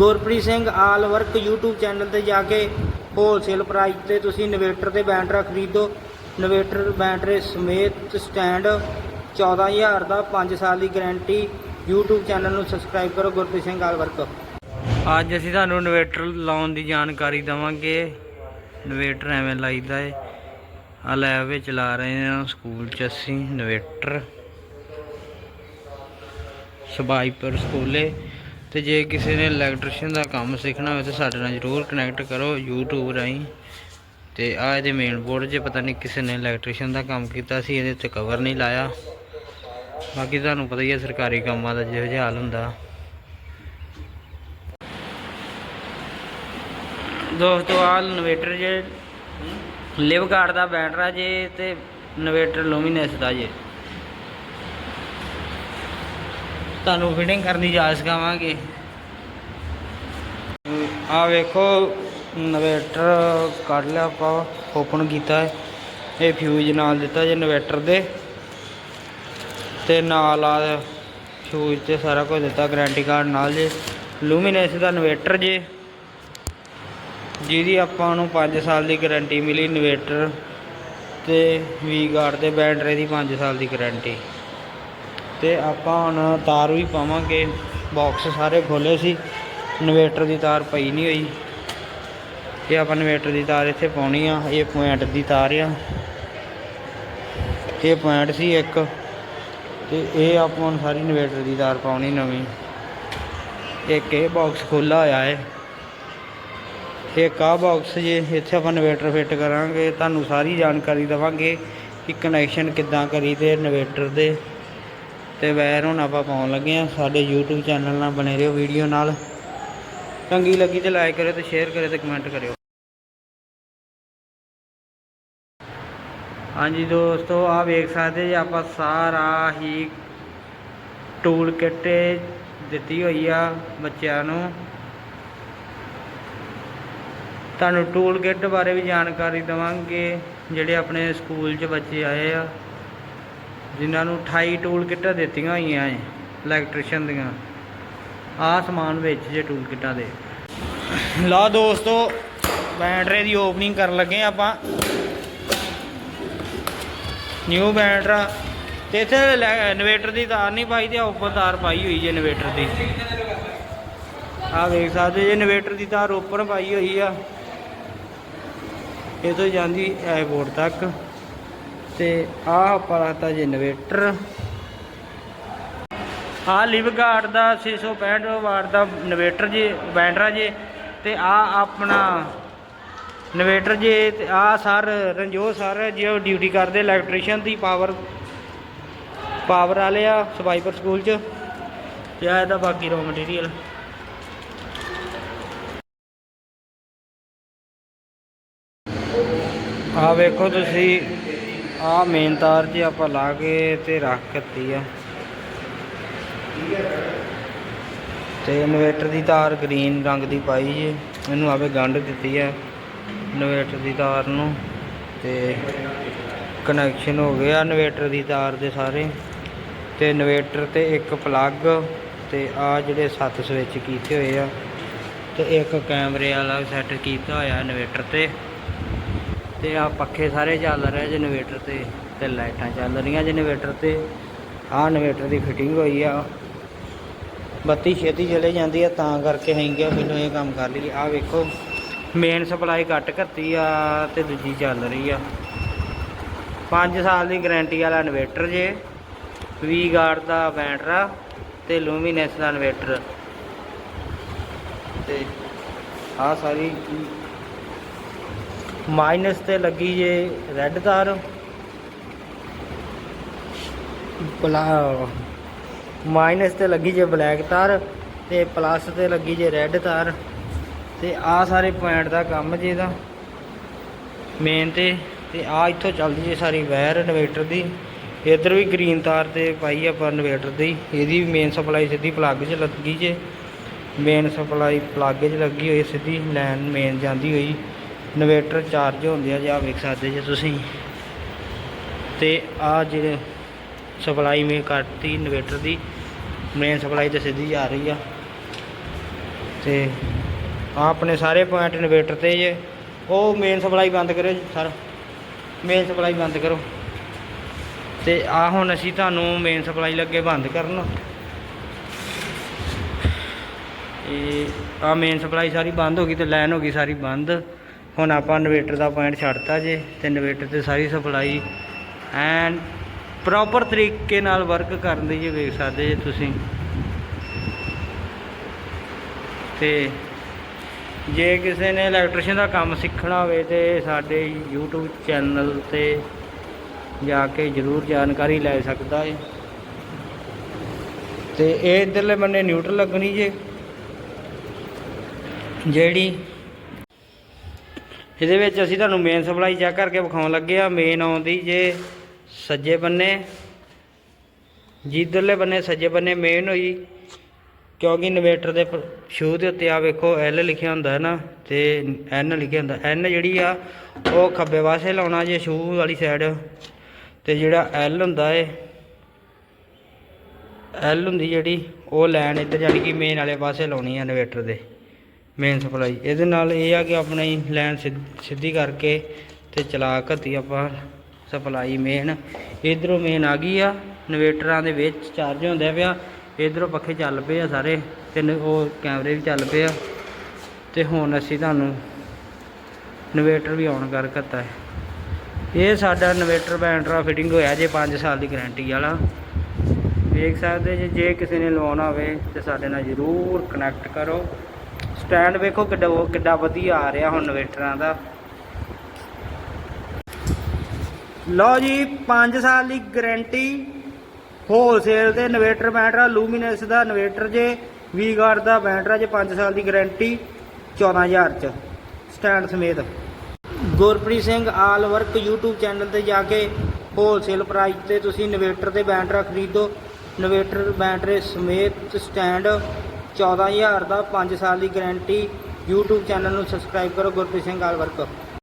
Gurpreet Singh all work YouTube channel ਤੇ ਜਾ ਕੇ wholesale price ਤੇ ਤੁਸੀਂ ਇਨਵੇਟਰ ਤੇ ਬੈਂਡਰਾ ਖਰੀਦੋ। ਇਨਵੇਟਰ ਬੈਂਡਰੇ ਸਮੇਤ ਸਟੈਂਡ 14000 ਦਾ 5 ਸਾਲ ਦੀ ਗਾਰੰਟੀ YouTube ਚੈਨਲ ਨੂੰ ਸਬਸਕ੍ਰਾਈਬ ਕਰੋ, ਗੁਰਪ੍ਰੀਤ ਸਿੰਘ ਆਲ ਵਰਕ। ਅੱਜ ਅਸੀਂ ਤੁਹਾਨੂੰ ਇਨਵੇਟਰ ਲਾਉਣ ਦੀ ਜਾਣਕਾਰੀ ਦਵਾਂਗੇ। ਇਨਵੇਟਰ ਐਵੇਂ ਲਾਈਦਾ ਏ। ਆ ਲੈਬ ਵਿੱਚ ਲਾ ਰਹੇ ਹਾਂ ਸਕੂਲ ਚ ਅਸੀਂ ਇਨਵੇਟਰ ਸਬਾਈਪਰ ਸਕੂਲੇ। ਤੇ ਜੇ ਕਿਸੇ ਨੇ ਇਲੈਕਟ੍ਰੀਸ਼ੀਅਨ ਦਾ ਕੰਮ ਸਿੱਖਣਾ ਹੋਵੇ ਤਾਂ ਸਾਡੇ ਨਾਲ ਜਰੂਰ ਕਨੈਕਟ ਕਰੋ YouTube ਰਾਹੀਂ। ਤੇ ਆ ਇਹਦੇ ਮੇਨ ਬੋਰਡ 'ਚ ਪਤਾ ਨਹੀਂ ਕਿਸੇ ਨੇ ਇਲੈਕਟ੍ਰੀਸ਼ੀਅਨ ਦਾ ਕੰਮ ਕੀਤਾ ਸੀ, ਇਹਦੇ ਤੇ ਕਵਰ ਨਹੀਂ ਲਾਇਆ। ਬਾਕੀ ਤੁਹਾਨੂੰ ਪਤਾ ਹੀ ਹੈ ਸਰਕਾਰੀ ਕੰਮਾਂ ਦਾ ਜਿਹੋ ਜਿਹਾ ਹਾਲ ਹੁੰਦਾ। ਦੋਸਤੋ, ਆਹ ਇਨਵੇਟਰ ਜੇ ਲਿਵ ਗਾਰਡ ਦਾ ਬੈਟਰਾ ਜੇ ਤੇ ਇਨਵੇਟਰ ਲੂਮੀਨੈਸ ਦਾ ਜੇ। ਤੁਹਾਨੂੰ ਫਿਟਿੰਗ ਕਰਨ ਦੀ ਜਾਚ ਸਿਖਾਵਾਂਗੇ ਆ ਵੇਖੋ ਇਨਵੇਟਰ ਕੱਢ ਲਿਆ ਆਪਾਂ ਓਪਨ ਕੀਤਾ ਹੈ। ਇਹ ਫਿਊਜ਼ ਨਾਲ ਦਿੱਤਾ ਜੇ ਇਨਵੇਟਰ ਦੇ। ਤੇ ਨਾਲ ਆ ਫਿਊਜ਼ ਤੇ ਸਾਰਾ ਕੁਝ ਦਿੱਤਾ ਗਾਰੰਟੀ ਕਾਰਡ ਨਾਲ ਜੇ। ਲੂਮੀਨੈਸ ਦਾ ਇਨਵੇਟਰ ਜੇ। ਜਿਹਦੀ ਆਪਾਂ ਨੂੰ 5 ਸਾਲ ਦੀ ਗਾਰੰਟੀ ਮਿਲੀ ਇਨਵੇਟਰ ਤੇ ਵੀ ਗਾਰਡ ਦੇ ਬੈਟਰੀ ਦੀ 5 ਸਾਲ ਦੀ ਗਾਰੰਟੀ ਤੇ ਆਪਾਂ ਹੁਣ ਤਾਰ ਵੀ ਪਾਵਾਂਗੇ। ਬਾਕਸ ਸਾਰੇ ਖੋਲੇ ਸੀ। ਇਨਵੇਟਰ ਦੀ ਤਾਰ ਪਈ ਨਹੀਂ ਹੋਈ। ਇਹ ਆਪਾਂ ਇਨਵੇਟਰ ਦੀ ਤਾਰ ਇੱਥੇ ਪਾਉਣੀ ਆ। ਇਹ ਪੁਆਇੰਟ ਦੀ ਤਾਰ ਆ। ਇਹ ਪੁਆਇੰਟ ਸੀ ਇੱਕ। ਤੇ ਇਹ ਆਪਾਂ ਹੁਣ ਸਾਰੀ ਇਨਵੇਟਰ ਦੀ ਤਾਰ ਪਾਉਣੀ ਨਵੀਂ। ਇੱਕ ਇਹ ਬਾਕਸ ਖੋਲਾ ਹੋਇਆ ਹੈ ਇੱਕ ਆਹ ਬਾਕਸ ਜੇ ਇੱਥੇ ਆਪਾਂ ਇਨਵੇਟਰ ਫਿੱਟ ਕਰਾਂਗੇ, ਤੁਹਾਨੂੰ ਸਾਰੀ ਜਾਣਕਾਰੀ ਦਵਾਂਗੇ ਕਿ ਕਨੈਕਸ਼ਨ ਕਿੱਦਾਂ ਕਰੀਦੇ ਇਨਵੇਟਰ ਦੇ। ਤੇ ਵੈਰ ਹੁਣ ਆਪਾਂ ਪਾਉਣ ਲੱਗੇ ਆ ਸਾਡੇ YouTube ਚੈਨਲ ਨਾਲ ਬਣੇ ਰਹੋ ਵੀਡੀਓ ਨਾਲ। ਚੰਗੀ ਲੱਗੀ ਤੇ ਲਾਈਕ ਕਰਿਓ ਤੇ ਸ਼ੇਅਰ ਕਰਿਓ ਤੇ ਕਮੈਂਟ ਕਰਿਓ। ਹਾਂਜੀ ਦੋਸਤੋ ਆ ਵੇਖ ਸਕਦੇ ਜੀ ਆਪਾਂ ਸਾਰਾ ਹੀ ਟੂਲ ਕਿੱਟ ਦਿੱਤੀ ਹੋਈ ਆ ਬੱਚਿਆਂ ਨੂੰ। ਤੁਹਾਨੂੰ ਟੂਲ ਕਿੱਟ ਬਾਰੇ ਵੀ ਜਾਣਕਾਰੀ ਦਵਾਂਗੇ, ਜਿਹੜੇ ਆਪਣੇ ਸਕੂਲ 'ਚ ਬੱਚੇ ਆਏ ਆ। ਜਿਨ੍ਹਾਂ ਨੂੰ 28 ਟੂਲ ਕਿੱਟਾਂ ਦਿੱਤੀਆਂ ਹੋਈਆਂ ਏ ਇਲੈਕਟ੍ਰੀਸ਼ੀਅਨ ਦੀਆਂ। ਆਹ ਸਮਾਨ ਵਿੱਚ ਜੇ ਟੂਲ ਕਿੱਟਾਂ ਦੇ। ਲਾ ਦੋਸਤੋ ਬੈਟਰੀ ਦੀ ਓਪਨਿੰਗ ਕਰਨ ਲੱਗੇ ਆਪਾਂ। ਨਿਊ ਬੈਟਰਾ ਤੇ ਇੱਥੇ ਇਨਵੇਟਰ ਦੀ ਤਾਰ ਨਹੀਂ ਪਾਈ ਤੇ ਉੱਪਰ ਤਾਰ ਪਾਈ ਹੋਈ ਜੇ ਇਨਵੇਟਰ ਦੀ। ਆਹ ਵੇਖ ਸਕਦੇ ਜੇ ਇਨਵੇਟਰ ਦੀ ਤਾਰ ਉੱਪਰ ਪਾਈ ਹੋਈ ਆ। ਇਹ ਤੋਂ ਜਾਂਦੀ ਐ ਤੱਕ। ਤੇ ਆਹ ਆਪਾਂ ਪਾਤਾ ਜੀ ਇਨਵੇਟਰ। ਆਹ ਲਿਵ ਗਾਰਡ ਦਾ 665 ਵਾਟ ਦਾ ਇਨਵੇਟਰ ਜੀ ਬੈਟਰਾ ਜੀ, ਤੇ ਆ ਆਪਣਾ ਇਨਵੇਟਰ ਜੇ, ਤੇ ਆ ਸਰ, ਰਣਜੋਤ ਸਰ, ਜੇ ਉਹ ਡਿਊਟੀ ਕਰਦੇ ਇਲੈਕਟ੍ਰੀਸ਼ੀਅਨ ਦੀ ਪਾਵਰ ਪਾਵਰ ਵਾਲੇ ਆ ਸਵਾਈਪਰ ਸਕੂਲ ਚ। ਤੇ ਆ ਇਹਦਾ ਬਾਕੀ ਰੋ ਮਟੀਰੀਅਲ ਆ ਵੇਖੋ ਤੁਸੀਂ ਆ ਮੇਨ ਤਾਰ ਜੇ ਆਪਾਂ ਲਾ ਕੇ ਤੇ ਰੱਖ ਦਿੱਤੀ ਆ। ਤੇ ਇਨਵੇਟਰ ਦੀ ਤਾਰ ਗ੍ਰੀਨ ਰੰਗ ਦੀ ਪਾਈ ਜੀ। ਇਹਨੂੰ ਆਵੇ ਗੰਢ ਦਿੱਤੀ ਆ ਇਨਵੇਟਰ ਦੀ ਤਾਰ ਨੂੰ। ਤੇ ਕਨੈਕਸ਼ਨ ਹੋ ਗਿਆ ਇਨਵੇਟਰ ਦੀ ਤਾਰ ਦੇ ਸਾਰੇ। ਤੇ ਇਨਵੇਟਰ ਤੇ ਇੱਕ ਪਲੱਗ ਤੇ ਆ ਜਿਹੜੇ ਸੱਤ ਸਵਿਚ ਕੀਤੇ ਹੋਏ ਆ। ਤੇ ਇੱਕ ਕੈਮਰੇ ਵਾਲਾ ਸੈੱਟ ਕੀਤਾ ਹੋਇਆ ਇਨਵੇਟਰ ਤੇ। ਤੇ ਆ ਪੱਖੇ ਸਾਰੇ ਚੱਲ ਰਹੇ ਜਨਰੇਟਰ ਤੇ ਤੇ ਲਾਈਟਾਂ ਚੱਲ ਰਹੀਆਂ ਜਨਰੇਟਰ ਤੇ। ਆ ਇਨਵੇਟਰ ਦੀ ਫਿਟਿੰਗ ਹੋਈ ਆ। ਬੱਤੀ ਛੇਤੀ ਚਲੇ ਜਾਂਦੀ ਆ, ਤਾਂ ਕਰਕੇ ਅਸੀਂ ਕਿਹਾ ਪਹਿਲਾਂ ਇਹ ਕੰਮ ਕਰ ਲਈ ਆ ਵੇਖੋ ਮੇਨ ਸਪਲਾਈ ਘੱਟ ਕਰਤੀ ਆ ਤੇ ਦੂਜੀ ਚੱਲ ਰਹੀ ਆ। 5 ਸਾਲ ਦੀ ਗਾਰੰਟੀ ਵਾਲਾ ਇਨਵੇਟਰ ਜੇ ਵੀ ਗਾਰਡ ਦਾ ਬੈਟਰਾ ਤੇ ਲੂਮੀਨੈਸ ਦਾ ਇਨਵੇਟਰ ਤੇ ਆ ਸਾਰੀ ਮਾਈਨਸ ਤੇ ਲੱਗੀ ਜੇ ਰੈੱਡ ਤਾਰ। ਪਲਾ ਮਾਈਨਸ ਤੇ ਲੱਗੀ ਜੇ ਬਲੈਕ ਤਾਰ ਤੇ ਪਲੱਸ ਤੇ ਲੱਗੀ ਜੇ ਰੈੱਡ ਤਾਰ। ਤੇ ਆ ਸਾਰੇ ਪੁਆਇੰਟ ਦਾ ਕੰਮ ਜੇ ਇਹਦਾ। ਮੇਨ ਤੇ ਤੇ ਆ ਇੱਥੋਂ ਚੱਲਦੀ ਜੇ ਸਾਰੀ ਵਾਇਰ ਇਨਵੇਟਰ ਦੀ। ਇੱਧਰ ਵੀ ਗ੍ਰੀਨ ਤਾਰ ਤੇ ਪਾਈ ਆਪਾਂ ਇਨਵੇਟਰ ਦੀ। ਇਹਦੀ ਵੀ ਮੇਨ ਸਪਲਾਈ ਸਿੱਧੀ ਪਲੱਗ 'ਚ ਲੱਗੀ ਜੇ। ਮੇਨ ਸਪਲਾਈ ਪਲੱਗ 'ਚ ਲੱਗੀ ਹੋਈ, ਸਿੱਧੀ ਲਾਈਨ ਮੇਨ ਜਾਂਦੀ ਹੋਈ। ਇਨਵੇਟਰ ਚਾਰਜ ਹੁੰਦੇ ਆ ਜੀ ਆ ਵੇਖ ਸਕਦੇ ਜੇ ਤੁਸੀਂ। ਤੇ ਆ ਜਿਹੜੇ ਸਪਲਾਈ ਮੇ ਕਰਤੀ ਇਨਵੇਟਰ ਦੀ ਮੇਨ ਸਪਲਾਈ ਤੇ ਸਿੱਧੀ ਜਾ ਰਹੀ ਆ। ਤੇ ਆਹ ਆਪਣੇ ਸਾਰੇ ਪੁਆਇੰਟ ਇਨਵੇਟਰ ਤੇ ਜੇ, ਉਹ ਮੇਨ ਸਪਲਾਈ ਬੰਦ ਕਰਿਓ ਜੀ ਸਰ। ਮੇਨ ਸਪਲਾਈ ਬੰਦ ਕਰੋ। ਤੇ ਆ ਹੁਣ ਅਸੀਂ ਤੁਹਾਨੂੰ ਮੇਨ ਸਪਲਾਈ ਲੱਗੇ ਬੰਦ ਕਰਨ। ਇਹ ਆ ਮੇਨ ਸਪਲਾਈ ਸਾਰੀ ਬੰਦ ਹੋ ਗਈ ਤੇ ਲਾਈਨ ਹੋ ਗਈ ਸਾਰੀ ਬੰਦ। ਹੁਣ ਆਪਾਂ ਇਨਵੇਟਰ ਦਾ ਪੁਆਇੰਟ ਛੱਡਤਾ ਜੇ ਤੇ ਇਨਵੇਟਰ ਤੇ ਸਾਰੀ ਸਪਲਾਈ ਐਂਡ ਪ੍ਰੋਪਰ ਤਰੀਕੇ ਨਾਲ ਵਰਕ ਕਰਨ ਦੀ ਜੇ ਵੇਖ ਸਕਦੇ ਜੇ ਤੁਸੀਂ। ਤੇ ਜੇ ਕਿਸੇ ਨੇ ਇਲੈਕਟ੍ਰੀਸ਼ੀਅਨ ਦਾ ਕੰਮ ਸਿੱਖਣਾ ਹੋਵੇ ਤੇ ਸਾਡੇ YouTube ਚੈਨਲ ਤੇ ਜਾ ਕੇ ਜ਼ਰੂਰ ਜਾਣਕਾਰੀ ਲੈ ਸਕਦਾ ਹੈ ਤੇ ਇਹ ਇਧਰਲੇ ਬੰਨੇ ਨਿਊਟਰਲ ਲੱਗਣੀ ਜੇ। ਜਿਹੜੀ ਇਹਦੇ ਵਿੱਚ ਅਸੀਂ ਤੁਹਾਨੂੰ ਮੇਨ ਸਪਲਾਈ ਚੈੱਕ ਕਰਕੇ ਵਿਖਾਉਣ ਲੱਗੇ ਆ ਮੇਨ ਆਉਂਦੀ ਜੇ ਸੱਜੇ ਬੰਨੇ। ਜਿੱਧਰਲੇ ਬੰਨੇ ਸੱਜੇ ਬੰਨੇ ਮੇਨ ਹੋਈ, ਕਿਉਂਕਿ ਇਨਵੇਟਰ ਦੇ ਸ਼ੂ ਦੇ ਉੱਤੇ ਆ ਵੇਖੋ, L ਲਿਖਿਆ ਹੁੰਦਾ ਹੈ ਨਾ, ਤੇ N ਲਿਖਿਆ ਹੁੰਦਾ। N ਜਿਹੜੀ ਆ, ਉਹ ਖੱਬੇ ਪਾਸੇ ਲਾਉਣਾ ਜੇ ਸ਼ੂ ਵਾਲੀ ਸਾਈਡ ਤੇ ਜਿਹੜਾ L ਹੁੰਦਾ ਏ, L ਹੁੰਦੀ ਜਿਹੜੀ, ਉਹ ਲਾਈਨ ਇੱਧਰ ਜਾਣੀ ਕਿ ਮੇਨ ਵਾਲੇ ਪਾਸੇ ਲਾਉਣੀ ਆ ਇਨਵੇਟਰ ਦੇ। ਮੇਨ ਸਪਲਾਈ ਇਹਦੇ ਨਾਲ ਇਹ ਆ ਕਿ ਆਪਣੀ ਲਾਈਨ ਸਿੱਧੀ ਕਰਕੇ ਤੇ ਚਲਾ ਘੱਤੀ ਆਪਾਂ ਸਪਲਾਈ ਮੇਨ ਇਧਰੋਂ ਮੇਨ ਆ ਗਈ ਆ ਇਨਵੇਟਰਾਂ ਦੇ ਵਿੱਚ ਚਾਰਜ ਹੁੰਦਾ ਪਿਆ। ਇਧਰੋਂ ਪੱਖੇ ਚੱਲ ਪਏ ਆ ਸਾਰੇ, ਤੇ ਉਹ ਕੈਮਰੇ ਵੀ ਚੱਲ ਪਏ ਆ। ਤੇ ਹੁਣ ਅਸੀਂ ਤੁਹਾਨੂੰ ਇਨਵੇਟਰ ਵੀ ਆਨ ਕਰ ਘੱਤਾ ਹੈ। ਇਹ ਸਾਡਾ ਇਨਵੇਟਰ ਬੈਂਟਰਾ ਫਿਟਿੰਗ ਹੋਇਆ ਜੇ 5 ਸਾਲ ਦੀ ਗਾਰੰਟੀ ਵਾਲਾ। ਵੇਖ ਸਕਦੇ ਜੇ ਜੇ ਕਿਸੇ ਨੇ ਲਵਾਉਣਾ ਹੋਵੇ ਤੇ ਸਾਡੇ ਨਾਲ ਜ਼ਰੂਰ ਕਨੈਕਟ ਕਰੋ। ਸਟੈਂਡ ਵੇਖੋ ਕਿੱਡਾ ਕਿੱਡਾ ਵਧੀਆ ਆ ਰਿਹਾ ਹੁਣ ਇਨਵੇਟਰਾਂ ਦਾ। ਲਓ ਜੀ 5 ਸਾਲ ਦੀ ਗਾਰੰਟੀ ਹੋਲਸੇਲ ਤੇ ਇਨਵੇਟਰ ਬੈਟਰਾ ਲੂਮੀਨੈਂਸ ਦਾ ਇਨਵੇਟਰ ਜੇ ਵੀਗਾਰਡ ਦਾ ਬੈਟਰਾ ਜੇ 5 ਸਾਲ ਦੀ ਗਾਰੰਟੀ 14000 ਚ ਸਟੈਂਡ ਸਮੇਤ। Gurpreet Singh all work YouTube channel ਤੇ ਜਾ ਕੇ ਹੋਲਸੇਲ ਪ੍ਰਾਈਸ ਤੇ ਤੁਸੀਂ ਇਨਵੇਟਰ ਤੇ ਬੈਟਰਾ ਖਰੀਦੋ। ਇਨਵੇਟਰ ਬੈਟਰੇ ਸਮੇਤ ਸਟੈਂਡ 14000 ਦਾ 5 ਸਾਲ ਦੀ ਗਾਰੰਟੀ YouTube ਚੈਨਲ ਨੂੰ ਸਬਸਕ੍ਰਾਈਬ ਕਰੋ, ਗੁਰਪ੍ਰੀਤ ਸਿੰਘ ਆਲ ਵਰਕ